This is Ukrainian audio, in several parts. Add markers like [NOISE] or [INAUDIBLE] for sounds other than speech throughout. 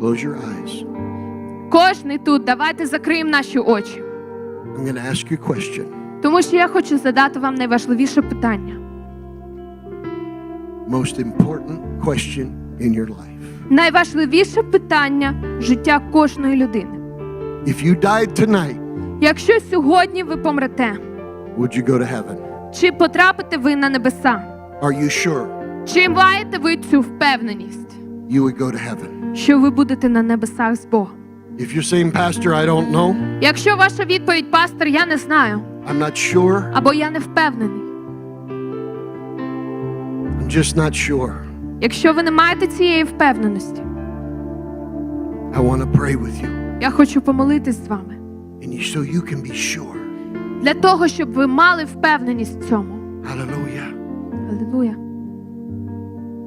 Close your eyes. Кожний тут, давайте закриємо наші очі. I'm going to ask you a question. Тому що я хочу задати вам найважливіше питання. Most important question in your life. Найважливіше питання життя кожної людини. If you died tonight, Якщо сьогодні ви помрете, would you go to heaven? чи потрапите ви на небеса? Are you sure Чи маєте ви цю впевненість, you would go to heaven? Що ви будете на небесах з Богом? If you're saying, Pastor, I don't know, Якщо ваша відповідь, пастор, я не знаю, I'm not sure, або я не впевнений. I'm just not sure, Якщо ви не маєте цієї впевненості, I want to pray with you. я хочу помолитись з вами And you, so you can be sure. для того, щоб ви мали впевненість в цьому. Hallelujah. Алілуя.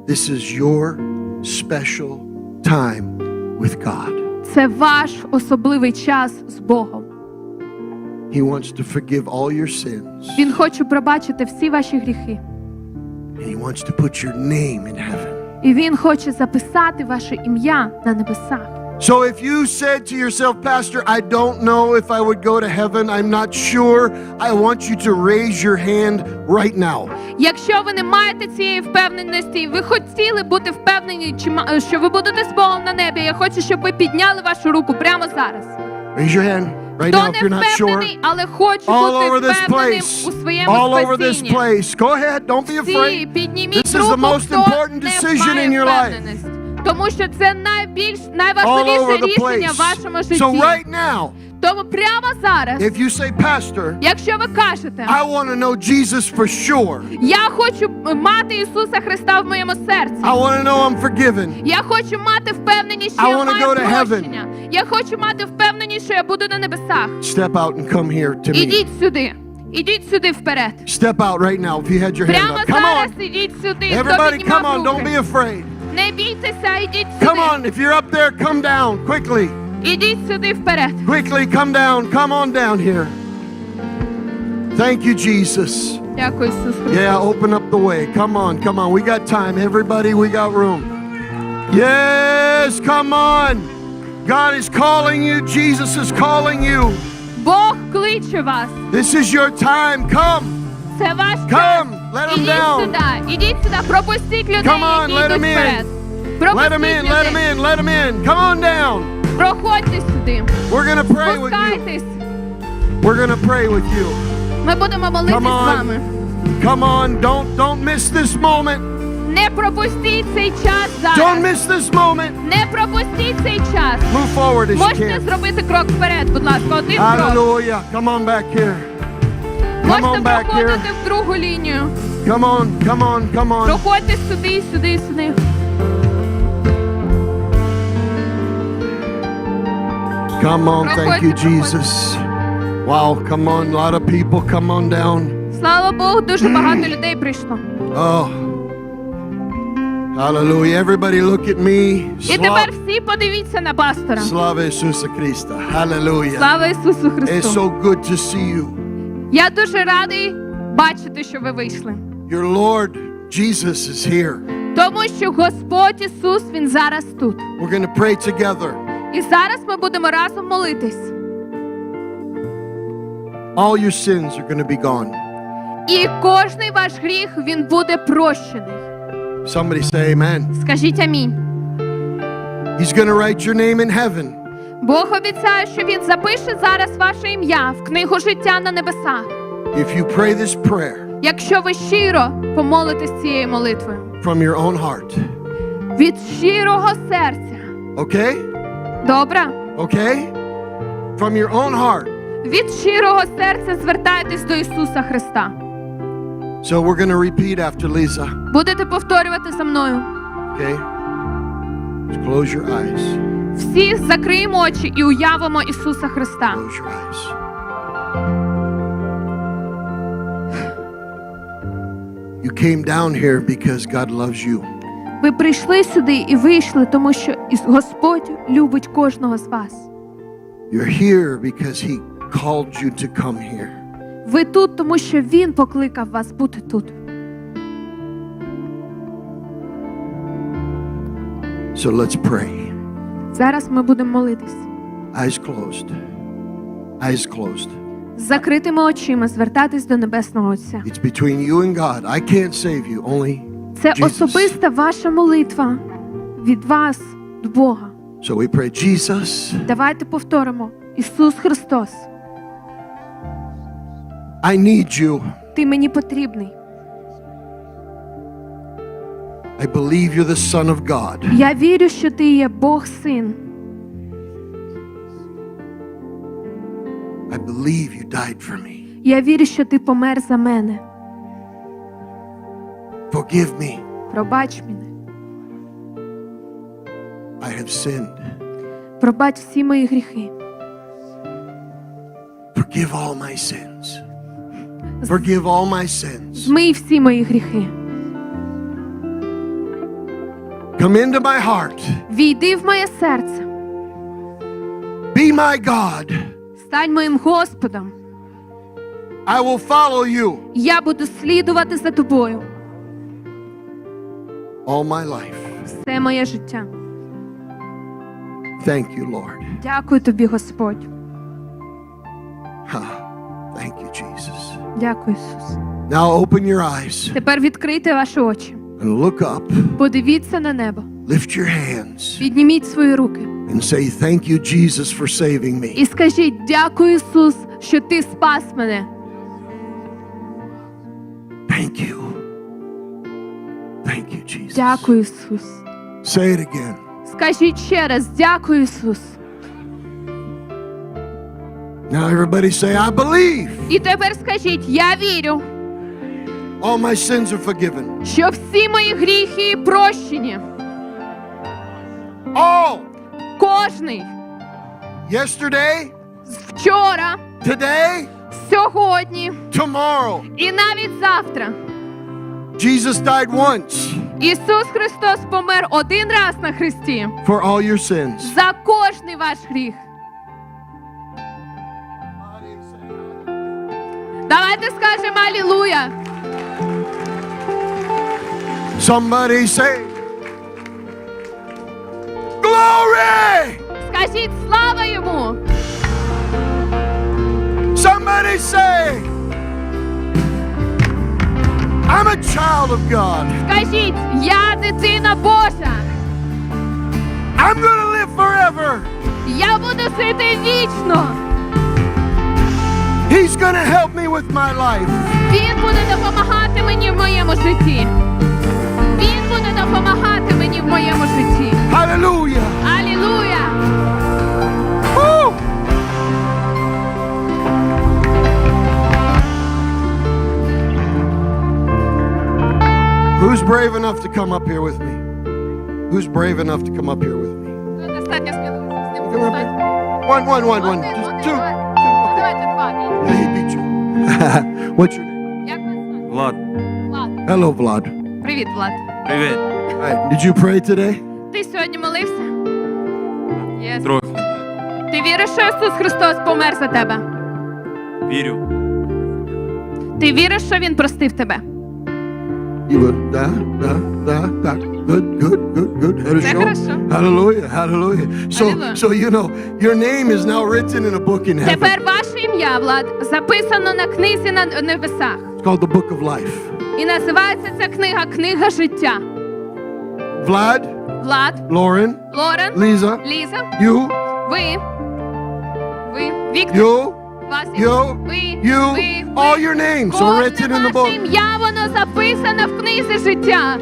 This is your special time with God. Це ваш особливий час з Богом. He wants to forgive all your sins. Він хоче пробачити всі ваші гріхи. And He wants to put your name in heaven. І він хоче записати ваше ім'я на небесах. So if you said to yourself, Pastor, I don't know if I would go to heaven, I'm not sure, I want you to raise your hand right now. Якщо ви не маєте цієї впевненості, і ви хотіли бути впевнені, чи ма- що ви будете з Богом на небі, я хочу, щоб ви підняли вашу руку прямо зараз. Raise your hand right Хто now if you're не not sure. впевнений, але хоче All over бути this впевненим place. у своєму All over this спасінні. place. Go ahead, don't be Всі afraid. підніміть This is руку, the most хто important не decision має in your life. впевненість. Тому що це найбільш All over найважливіше the рішення в place. вашому житті. So right now, Тому прямо зараз, if you say, Pastor, якщо ви кажете, I want to know Jesus for sure. я хочу мати Ісуса Христа в моєму серці. I want to know I'm forgiven. Я хочу мати впевненість, що I я wanna маю go to heaven. прощення. Я хочу мати впевненість, що я буду на небесах. Step out and come here to me. Ідіть сюди. Ідіть сюди вперед. Step out right now if you had your hand Прямо up. Come зараз on. ідіть сюди. Хто Everybody, піднімав come on. Don't руки? be afraid. Не бійтеся, ідіть сюди. Come on. If you're up there, come down quickly. Ідіть сюди вперед. Quickly, come down. Come on down here. Thank you, Jesus. Дякую, Ісус Христос. Yeah, open up the way. Come on, come on. We got time. Everybody, we got room. Yes, come on. God is calling you. Jesus is calling you. Бог кличе вас. This is your time. Come. Це ваш час. Come. Let him Ідіть down. сюди. Ідіть сюди. Пропустіть людей, Come on, які let йдуть him in. вперед. Let him in, Пропустіть let him людей. in, let him in. Come on down. Проходьте сюди. We're going to pray with you. Спускайтесь. We're going to pray with you. Ми будемо молитись Come з on. вами. Come on. Don't don't miss this moment. Не пропустіть цей час Don't зараз. miss this moment. Не пропустіть цей час. Move forward as you Можете can. зробити крок вперед, будь ласка, один крок. Hallelujah. Come on back here. Come Можете on back here. проходити в другу лінію. Come on, come on, come on. Проходьте сюди, сюди, сюди. Come on, thank you, Проходьте, Jesus. Wow, come on, a lot of people, come on down. Слава Богу, дуже багато [CLEARS THROAT] людей прийшло. Oh. Hallelujah. Everybody look at me. І тепер Slav- всі подивіться на пастора. Slava Isusa Christa. Hallelujah. Слава Ісусу It's Христу! so good to see you. Я дуже радий бачити, що ви вийшли. Your Lord Jesus is here. Тому що Господь Ісус, Він зараз тут. We're going to pray together. І зараз ми будемо разом молитись. All your sins are going to be gone. І кожний ваш гріх він буде прощений. Somebody say amen. Скажіть амінь. He's going to write your name in heaven. Бог обіцяє, що він запише зараз ваше ім'я в книгу життя на небесах. If you pray this prayer Якщо ви щиро помолитесь цією молитвою from your own heart. від щирого серця. Okay? Добре? Okay? From your own heart. Від щирого серця звертайтесь до Ісуса Христа. So we're going to repeat after Lisa. Будете повторювати за мною. Okay? Just close your eyes. Всі закриємо очі і уявимо Ісуса Христа. You came down here because God loves you. Ви прийшли сюди і вийшли, тому що Господь любить кожного з вас. You're here because He called you to come here. Ви тут, тому що Він покликав вас бути тут. So let's pray. Зараз ми будемо молитись. Eyes closed. Eyes closed. З закритими очима звертатись до Небесного Отця. It's between you and God. I can't save you, only Це Jesus. особиста ваша молитва від вас до Бога. So we pray, Jesus, Давайте повторимо. Ісус Христос, I need you. ти мені потрібний. I believe you're the Son of God. Я вірю, що ти є Бог син. I believe you died for me. Я вірю, що ти помер за мене. Forgive me. Пробач мене. I have sinned. Пробач всі мої гріхи. Forgive all my sins. Forgive all my sins. Змий всі мої гріхи. Come into my heart. Війди в моє серце. Be my God. Стань моїм Господом. I will follow you Я буду слідувати за тобою all my life. все моє життя. Thank you, Lord. Дякую тобі, Господь. Ha. Thank you, Jesus. Дякую, Ісус. Now open your eyes Тепер відкрийте ваші очі. And look up. Подивіться на небо. Lift your hands Підніміть свої руки and say, Thank you, Jesus, for saving me. і скажіть: дякую, Ісус, що ти спас мене. Thank you. Thank you, Jesus. Дякую, Ісус. Say it again. Скажіть ще раз, дякую, Ісус. Now everybody say, I believe І тепер скажіть: я вірю, all my sins are forgiven. що всі мої гріхи прощені. All. Кожний Yesterday, вчора, today, сьогодні tomorrow. і навіть завтра. Jesus died once Ісус Христос помер один раз на хресті for all your sins. за кожний ваш гріх. Давайте скажемо Алілуя. Somebody say, Glory! Скажіть слава йому. Somebody say, I'm a child of God. Скажіть, я дитина Божа. I'm going to live forever. Я буду жити вічно. He's going to help me with my life. Він буде допомагати мені в моєму житті. Він буде допомагати мені в моєму житті. Hallelujah. Алілуя! Woo! Who's brave enough to come up here with me? Who's brave enough to come up here with me? Достатньо сміливості з ним Come up встати. here. One, one, one, one. Один, Just один, two. два. two. Okay. Давайте два. Yeah, he beat you. What's your name? Як вас звати? Влад, Влад. Hello, Vlad. Привіт, Влад. Привіт. Did you pray today? Ти сьогодні молився? Єс. Трохи. Ти віриш, що Ісус Христос помер за тебе? Вірю. Ти віриш, що Він простив тебе? You would. Да, да, да, да. Good, good, good, good. Хорошо. хорошо. Hallelujah, hallelujah. So, Hallelujah. so you know, your name is now written in a book in heaven. Тепер ваше ім'я, Влад, записано на книзі на небесах. It's called the Book of Life. І називається ця книга Книга життя. Влад, Влад, Лорен, Лорен, Ліза, Ліза, Ю, ви, ви, Віктор, Ю, вас, Ю, ви, you, ви, all your names. Are Кожне written in the ваше book. ім'я, воно записане в книзі життя.